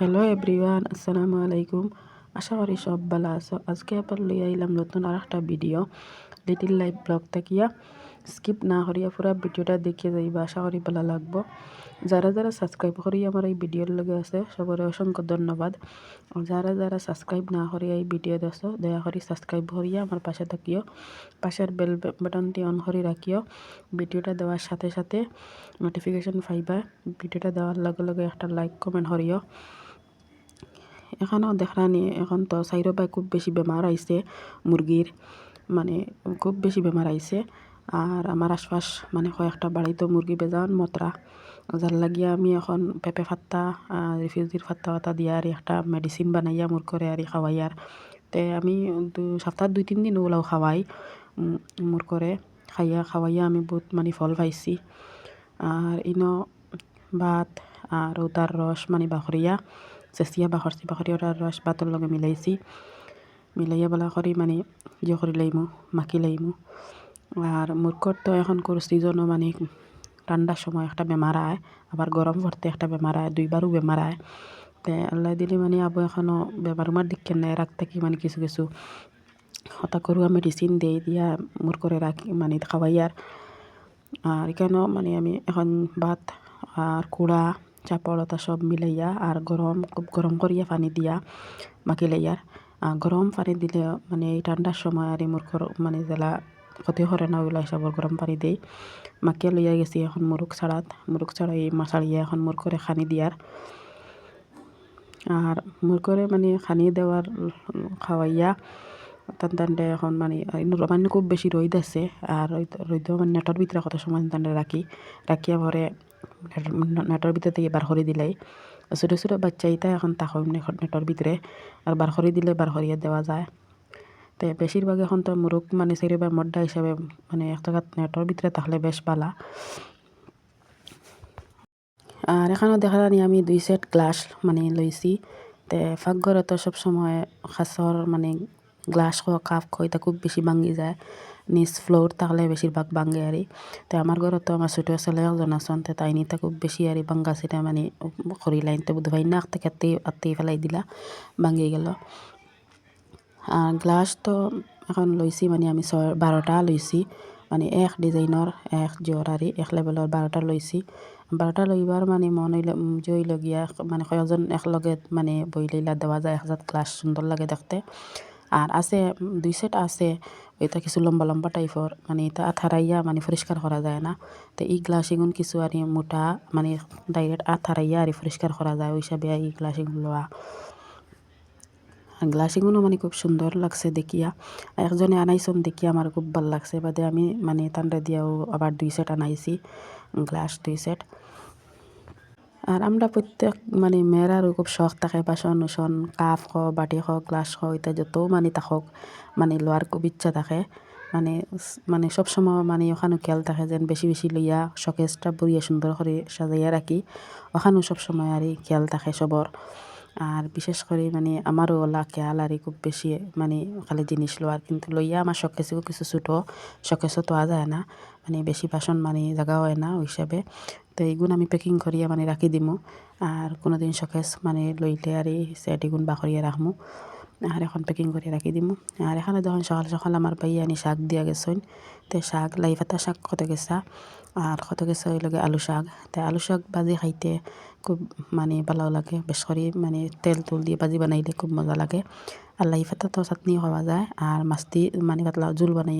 Hello everyone আসসালামু আলাইকুম আশা করি সব ভালো আছো। আজকে আবার লই আইলাম নতুন আর একটা ভিডিও লিটিল লাইফ ব্লগ থাকিয়া স্কিপ না করিয়া পুরা ভিডিওটা দেখিয়ে যাইবা, আশা করি ভালো লাগবো। যারা যারা সাবস্ক্রাইব করি, আমার এই ভিডিওর লগে আছে সবরে অসংখ্য ধন্যবাদ। যারা যারা সাবস্ক্রাইব না করিয়া এই ভিডিও দেখো দয়া করে সাবস্ক্রাইব করিয়া আমার পাশে থাকিও। পাশের বেল বাটনটি অন করে রাখিও। ভিডিওটা দেওয়ার সাথে সাথে নোটিফিকেশন পাইবা। ভিডিওটা দেওয়ার লগে লগে একটা লাইক কমেন্ট করিও। এখানেও দেখলানি এখন তো সাইরো খুব বেশি বেমার আইছে মুরগির মানে খুব বেশি বেমার আইছে আর আমার আশপাশ মানে কয়েকটা বাড়িতে মুরগি বেজান মতরা যার লাগিয়া আমি এখন পেঁপে ফাত্তা রিফিউজির ফাত্তা ফাত্তা দিয়া আর একটা মেডিসিন বানাইয়া মুর করে আর খাওয়াইয়ার তে আমি দু সপ্তাহ দুই, তিন দিন ওলাও খাওয়াই মুর করে খাইয়া খাওয়াইয়া আমি বহুত মানে ফল পাইছি। আর ইনো ভাত আর ওটার রস মানে বাখরিয়া চেঁচিয়া বাখরছি বাখরি ওটার রস ভাতের লগে মিলাইছি মিলাইয়া বলা করি মানে ইয়ে করি লাইমু, মাখি লাইমু। আর মুরকর তো এখন কোর সিজনও মানে ঠান্ডার সময় একটা বেমার আয় আবার গরম পড়তে একটা বেমার আয় দুইবারও বেমার আয় তে আল্লাহ দিলে মানে আবু এখনও বেমার উমার দিক কেন রাখ থাকি মানে কিছু কিছু হতা করুয়া মেডিসিন দিয়ে দিয়া মুর করে রাখি মানে খাওয়াইয়ার আর এখানেও মানে আমি এখন ভাত আর কুড়া চাপড়তা সব মিলাইয়া আর গরম খুব গরম করিয়া পানি দিয়া মাখিলাইয়ার গরম পানি দিলে মানে এই ঠান্ডার সময় আর মোর মানে জেলা ক্ষতি করে না ওগুলো হিসাবর গরম পানি দেই মাখিয়া লইয়া গেছি এখন মুরুখ ছাড়াত মুরুখ ছাড়াই মাছাড়িয়া এখন মুর করে খানি দিয়ার আর মুর করে মানে খানি দেওয়ার খাওয়াইয়া টান টানতে এখন মানে মানে খুব বেশি রোদ আছে আর রোদ মানে নেটর ভিতরে কত সময় টানতে রাখি রাখিয়া পরে ভিতর থেকে বার করে দিলাই। ছোটো ছোটো বাচ্চা ইটা এখন তাকো নেটর ভিতরে আর বার করে দিলে বার করিয়ে দেওয়া যায়। তো বেশিরভাগ এখন তো মুরুখ মানে সেরে বা মড্ডা হিসাবে মানে এক জায়গা নেটর ভিতরে তাহলে বেশ পালা। আর এখানেও দেখা জানি আমি দুই সেট গ্লাস মানে লইছি তে ফাঁকঘরে তো সবসময় খাসর মানে গ্লাস কাপ খুব বেশি ভাঙ্গি যায়। নিচ ফ্লোর থাকলে বেশিরভাগ ভাঙ্গে আরি। তো আমার ঘরত তো আমার ছোটো ছেলে একজন আছেন তো তাই নিতে খুব বেশি আরি ভাঙ্গা সেটা মানে করি লাইন তো বুধ ভাই না থেকে আত্মি আত্মি ফেলাই দিলা ভাঙ্গি গেল। আর গ্লাস তো এখন লইছি মানে আমি ছয়, বারোটা লইছি মানে এক ডিজাইনৰ এক জোৰাৰি এক লেভেলৰ বাৰটা লৈছি। বাৰটা লইবার মানে মন হইল জই লগিয়া মানে কয়েকজন একলগে মানে বই লইলা দেওয়া যায় একজাত গ্লাস সুন্দর লাগে দেখতে। আর আছে, দুই সেট আছে এটা কিছু লম্বা লম্বা টাইপর মানে এটা আথারাইয়া মানে পরিষ্কার করা যায় না। তো এই গ্লাস এগুন কিছু আর মোটা মানে ডাইরেক্ট আথারাইয়া আর পরিষ্কার করা যায়, ওই হিসাবে এই গ্লাস এগুলো লওয়া গ্লাসিংগুলো মানে খুব সুন্দর লাগছে দেখিয়া। একজনে আনাইছন দেখিয়া আমার খুব ভালো লাগছে, বাদে আমি মানে তান্ডা দিয়াও আবার দুই সেট আনাইছি গ্লাস দুই সেট আর আমরা প্রত্যেক মানে মেয়েরারও খুব শখ থাকে বাসন উসন কাপ খ বাটি খ গ্লাস খ এটা যত মানে তাকক মানে লোয়ার খুব ইচ্ছা থাকে। মানে মানে সবসময় মানে ওখানে খেয়াল থাকে যেন বেশি বেশি লইয়া শকেসটা বইয়া সুন্দর করে সাজাইয়া রাখি ওখানেও সবসময় আর খেয়াল থাকে সবর আর বিশেষ করে মানে আমারও ওলা খেয়াল আর খুব বেশি মানে খালি জিনিস লোয়ার কিন্তু লইয়া আমার শকেসেও কিছু ছোটো শকেসও তোয়া যায় না মানে বেশি বাসন মানে জায়গা হয় না, ওই হিসাবে তো এইগুণ আমি পেকিং করিয়া মানে রাখি দিমু। আর কোনো দিন শকেস মানে লইলে আর এই সেট এগুণ বাকরিয়া রাখমু আর এখন পেকিং করে রাখি দিমু। আর এখানে যখন সকাল সকাল আমার ভাই আনি শাক দিয়া গেছেন। তো শাক লাই পাতা শাক কত গেছা? আর কত গেছে ওই লগে আলু শাক? তো আলু শাক ভাজি খাইতে খুব মানে ভালো লাগে। বেশ করে মানে তেল তুল দিয়ে ভাজি বানাইলে খুব মজা লাগে। আর লাই পাতা তো চাটনি খাওয়া যায়। আর মাছটি মানে পাতলা জোল বানাই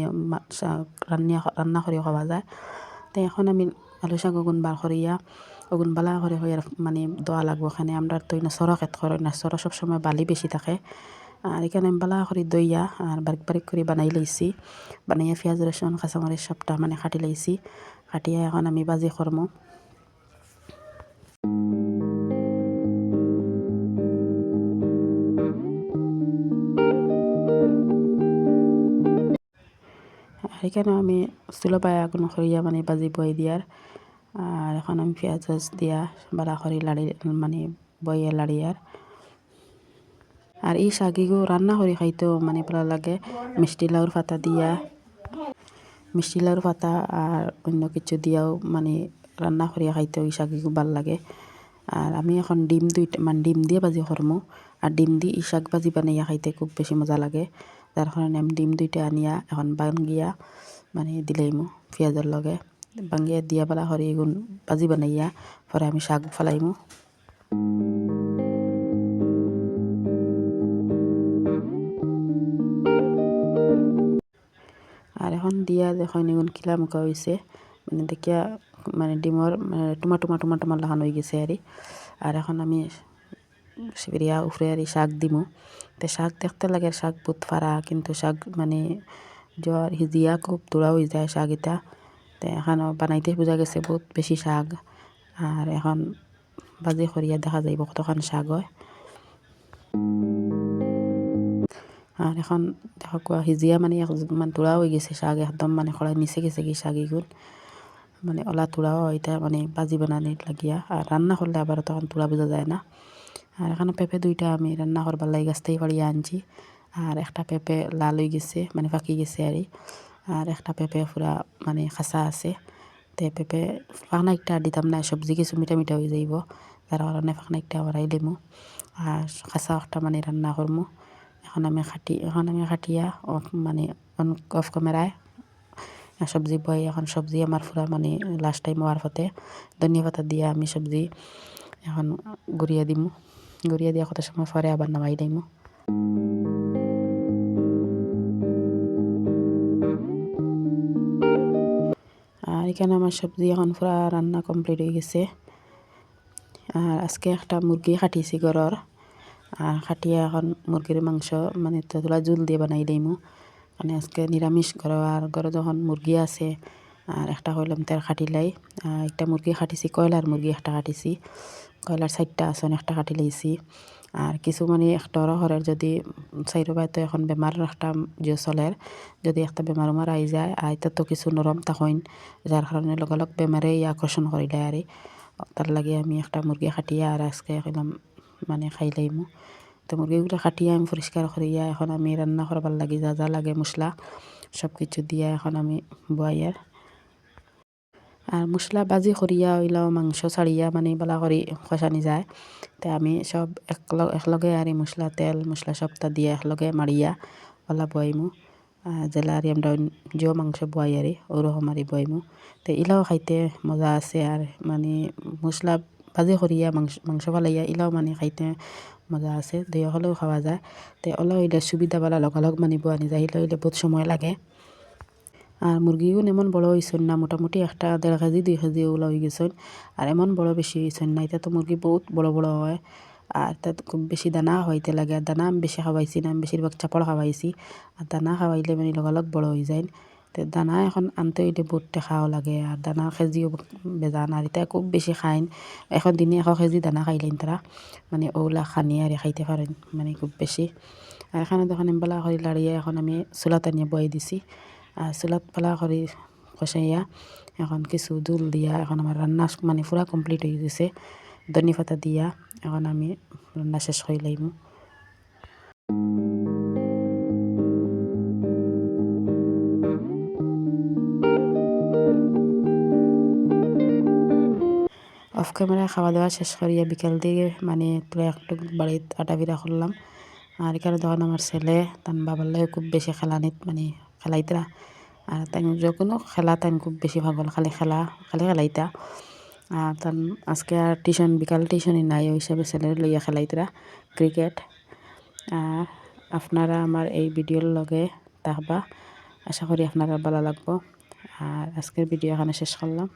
রান্না রান্না করে খাওয়া যায়। তো এখন আমি আলু শাক ওগুন বার করিয়া ওগুন বালা করে হয়ে মানে দোয়া লাগবো এখানে আমরা তো না সরা খেত করে না সরা সবসময় বালি বেশি থাকে। আর এখানে বালা করে দইয়া আর বারিক বারিক করে বানাই লইছি বানাইয়া পেঁয়াজ রসুন কাঁচামরিচ সবটা মানে কাটি লইছি কাটিয়া এখন আমি বাজি করমু এখানে আমি চুলো পায় করিয়া মানে বাজি বই দিয়ার আর এখন আমি পিঁয়াজ পেঁয়াজ দিয়া বালা করি লাড়ি মানে বইয়ে লাড়িয়ার আর এই শাকিগো রান্না করে খাইতেও মানে ভালো লাগে। মিষ্টি লাউর পাতা দিয়া। মিষ্টি লাউর পাতা আর অন্য কিছু দিয়াও মানে রান্না করিয়া খাইতেও এই শাকিগো ভালো লাগে। আর আমি এখন ডিম দুইটা মানে ডিম দিয়ে ভাজি করমু আর ডিম দিয়ে ই শাক ভাজি বানাইয়া খাইতে খুব বেশি মজা লাগে। যার কারণে ডিম দুইটা আনিয়া, এখন বাঙ্গিয়া মানে দিলাইমু পেঁয়াজের লগে। বাঙ্গিয়া দিয়া বেলা হরি এগুন ভাজি বানাইয়া পরে আমি শাক ফেলাইমু আর এখন দিয়া দেখুন এগুন কিলা মুখা হয়েছে মানে দেখিয়া মানে ডিমর মানে টুমা টুমা টুমা টুমা লাগানো হয়ে গেছে আর আর এখন আমি সিবিরিয়া উফরে আর শাক দিমু। তো শাক দেখতে লাগে, শাক বহুত ফারা, কিন্তু শাক মানে জ্বর হিজিয়া খুব দূরা হয়ে যায় শাক এটা। তো এখন বানাইতে বোঝা গেছে বহুত বেশি শাক। আর এখন বাজি করিয়া দেখা যাইব কতখান শাক হয়। আর এখন দেখা কোয়া সিজিয়া মানে মানে তোড়া হয়ে গেছে শাক, একদম মানে খড়াই নিচে গেছে কি শাক এগুলো মানে ওলা তোড়াও এটা মানে বাজি বানানির লাগিয়া। আর রান্না করলে আবার তখন তোড়া বোঝা যায় না। আর এখানে পেঁপে দুইটা আমি রান্না করবার লাই গাছ থেকে পাড়িয়ে আনছি। আর একটা পেঁপে লাল হয়ে গেছে মানে ফাঁকি গেছে আর আর একটা পেঁপে পুরা মানে খাসা আছে। তে পেঁপে ফাঁকনা একটা দিতাম না, সবজি কিছু মিঠা মিঠা হয়ে যাইব। তার কারণে ফাঁকনা একটা বাড়াই দিমু আর খাসা একটা মানে রান্না করমু। এখন আমি খাটি, এখন আমি খাটিয়া অফ মানে অন, অফ ক্যামেরায় সবজি বই এখন সবজি আমার পুরা মানে লাস্ট টাইম হওয়ার ফতে ধনিয়া পাতা দিয়ে আমি সবজি এখন গড়িয়া দিমু। গড়িয়া দিয়া কত সময় পরে আবার নামাই দিমু। আর এখানে আমার সবজি এখন পুরা রান্না কমপ্লিট হয়ে গেছে। আর আজকে একটা মুরগি কাটিছি ঘরের আর খাটিয়া এখন মুরগির মাংস মানে তোলা জুল দিয়ে বানাই দিমু। মানে আজকে নিরামিষ ঘর আর ঘরে যখন মুরগি আছে, আর একটা কইলাম তেল খাটিলাই একটা মুরগি খাটিছি কয়লার মুরগি একটা কাটিছি। কয়লার চারটা আসন একটা কাটি লাইছি আর কিছু মানে একটা হরের যদি চাইর তো এখন বেমার একটা যে চলের যদি একটা বেমার উমার আই যায় আইতে তো কিছু নরম তখন যার কারণে লগালগ বেমারে আকর্ষণ করিলে আর তার লাগে আমি একটা মুরগি খাটিয়া আর আজকে কইলাম মানে খাই লাইমু। তো মুরগিগুলো খাটিয়ে আমি পরিষ্কার করিয়া এখন আমি রান্না করবার লাগে যা যা লাগে মশলা সব কিছু দিয়া এখন আমি বয়ার আর মশলা বাজি করিয়া ওইলাও মাংস ছাড়িয়া মানে বলা করি খসানি যায় তো আমি সব একলগে আর মশলা তেল মশলা সবটা দিয়ে, একলগে মারিয়া ওলা বইমু। জেলা আর আমরা যে মাংস বয়ারি আরি ওরকম আরি বইমু। তো ইলাও খাইতে মজা আছে আর মানে মশলা ভাজি করিয়া মাংস মাংস ফালাইয়া ইলাও মানে খাইতে মজা আছে, দুই হলেও খাওয়া যায়। তো ওলা হইলে সুবিধা পালা লগালগ মানিব আনি যায় হইলে বহুত সময় লাগে। আর মুরগিও এমন বড় হয়েছেন না, মোটামুটি একটা দেড় কেজি, দুই কেজি ওগুলো হয়ে গেছেন। আর এমন বড় বেশি হয়েছেন না এটা তো মুরগি বহুত বড় বড় হয়। আর তাত খুব বেশি দানা খাওয়াইতে লাগে আর দানা আমি বেশি খাওয়াইছি না, আমি বেশিরভাগ চাপড় খাওয়াইছি আর দানা খাওয়াইলে মানে লগালগ বড় হয়ে যায়। তো দানা এখন আনতে হইলে বহুত টেকাও লাগে আর দানা কেজিও বেজান আর এটা খুব বেশি খাইন। এখন দিনে এশ কেজি দানা খাইলেন তারা মানে ওগুলা খানি আর খাইতে পারেন মানে খুব বেশি আর এখানে দেখুন এমবেলা করে লাড়িয়ে এখন আমি চুলা টানিয়ে বয়ে দিছি। আর পালা করে কষাইয়া এখন কিছু দুল দিয়া, এখন আমার রান্না মানে পুরা কমপ্লিট হয়ে গেছে। ধনি পাতা দিয়া, এখন আমি রান্না শেষ করে লাইমু। অফ ক্যামেরা খাওয়া দাওয়া শেষ করিয়া বিকেল দিকে মানে তুলে একটু বাড়িত আটা বিরা করলাম আর এখানে তখন আমার ছেলে তার বাবার লাগে খুব বেশি খেলানিত মানে খেলাইতরা আর তাই যখন খেলা, তাই খুব বেশি ভাগল খালি খেলা, খালি খেলাইতা। আর তান আজকে আর টিউশন, বিকাল টিউশনই নাই, ওই হিসাবে ছেলে লইয়া খেলাইতরা ক্রিকেট আর আপনারা আমার এই ভিডিওর লগে থাকবা। আশা করি আপনারা ভালো লাগবো। আর আজকের ভিডিও এখানে শেষ করলাম।